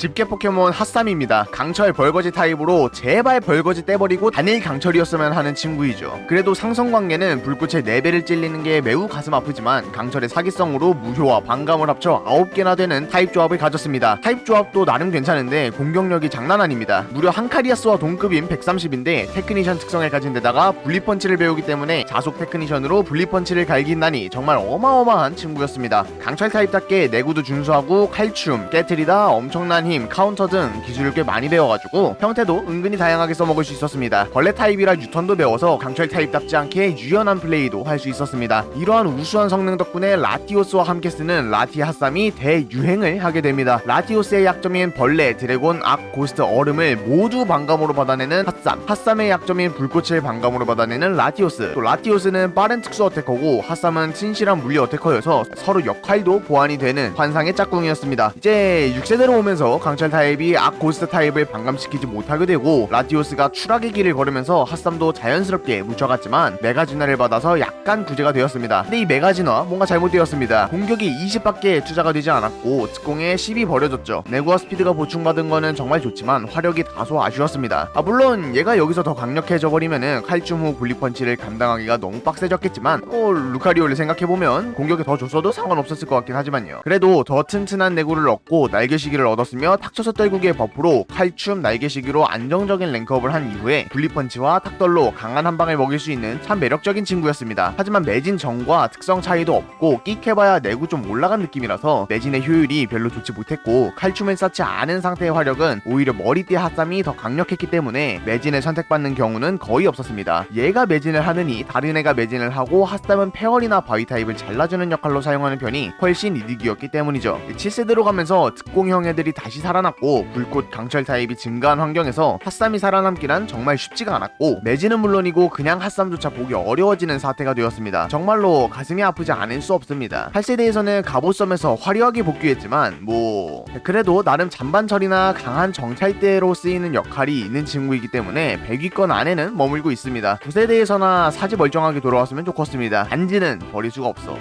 집게 포켓몬 핫삼입니다. 강철 벌거지 타입으로 제발 벌거지 떼버리고 단일 강철이었으면 하는 친구이죠. 그래도 상성 관계는 불꽃의 4배를 찔리는 게 매우 가슴 아프지만 강철의 사기성으로 무효와 반감을 합쳐 9개나 되는 타입 조합을 가졌습니다. 타입 조합도 나름 괜찮은데 공격력이 장난 아닙니다. 무려 한카리아스와 동급인 130인데 테크니션 특성을 가진 데다가 분리펀치를 배우기 때문에 자속 테크니션으로 분리펀치를 갈긴다니 정말 어마어마한 친구였습니다. 강철 타입답게 내구도 준수하고 칼춤, 깨트리다, 엄청난 힘, 카운터 등 기술을 꽤 많이 배워가지고 형태도 은근히 다양하게 써먹을 수 있었습니다. 벌레 타입이라 유턴도 배워서 강철 타입답지 않게 유연한 플레이도 할 수 있었습니다. 이러한 우수한 성능 덕분에 라티오스와 함께 쓰는 라티 핫삼이 대유행을 하게 됩니다. 라티오스의 약점인 벌레, 드래곤, 악, 고스트, 얼음을 모두 반감으로 받아내는 핫삼, 핫삼의 약점인 불꽃을 반감으로 받아내는 라티오스, 또 라티오스는 빠른 특수 어태커고 핫삼은 친실한 물리 어태커여서 서로 역할도 보완이 되는 환상의 짝꿍이었습니다. 이제 6세대로 오면서 강철 타입이 악, 고스트 타입을 반감시키지 못하게 되고 라티오스가 추락의 길을 걸으면서 핫삼도 자연스럽게 묻혀갔지만 메가진화를 받아서 약간 구제가 되었습니다. 근데 이 메가진화 뭔가 잘못되었습니다. 공격이 20밖에 투자가 되지 않았고 특공에 10이 버려졌죠. 내구와 스피드가 보충받은 거는 정말 좋지만 화력이 다소 아쉬웠습니다. 아 물론 얘가 여기서 더 강력해져 버리면은 칼춤 후 분리펀치를 감당하기가 너무 빡세졌겠지만 어 루카리오를 생각해보면 공격이 더 줬어도 상관없었을 것 같긴 하지만요. 그래도 더 튼튼한 내구를 얻고 날개시기를 얻었으며 탁쳐서 떨구기의 버프로 칼춤 날개시기로 안정적인 랭크업을 한 이후에 분리펀치와 탁떨로 강한 한 방을 먹일 수 있는 참 매력적인 친구였습니다. 하지만 매진 전과 특성 차이도 없고 끽해봐야 내구 좀 올라간 느낌이라서 매진의 효율이 별로 좋지 못했고 칼춤을 쌓지 않은 상태의 화력은 오히려 머리띠 핫삼이 더 강력했기 때문에 매진을 선택받는 경우는 거의 없었습니다. 얘가 매진을 하느니 다른 애가 매진을 하고 핫삼은 페어리나 바위 타입을 잘라주는 역할로 사용하는 편이 훨씬 이득이었기 때문이죠. 7세대로 가면서 특공형 애들이 다시 살아났고 불꽃 강철 타입이 증가한 환경에서 핫삼이 살아남기란 정말 쉽지가 않았고 매진은 물론이고 그냥 핫삼조차 보기 어려워지는 사태가 되었습니다. 정말로 가슴이 아프지 않을 수 없습니다. 8세대에서는 갑옷섬에서 화려하게 복귀했지만 뭐 그래도 나름 잔반철이나 강한 정찰대로 쓰이는 역할이 있는 친구이기 때문에 100위권 안에는 머물고 있습니다. 9세대에서나 사지 멀쩡하게 돌아왔으면 좋겠습니다. 단지는 버릴 수가 없어.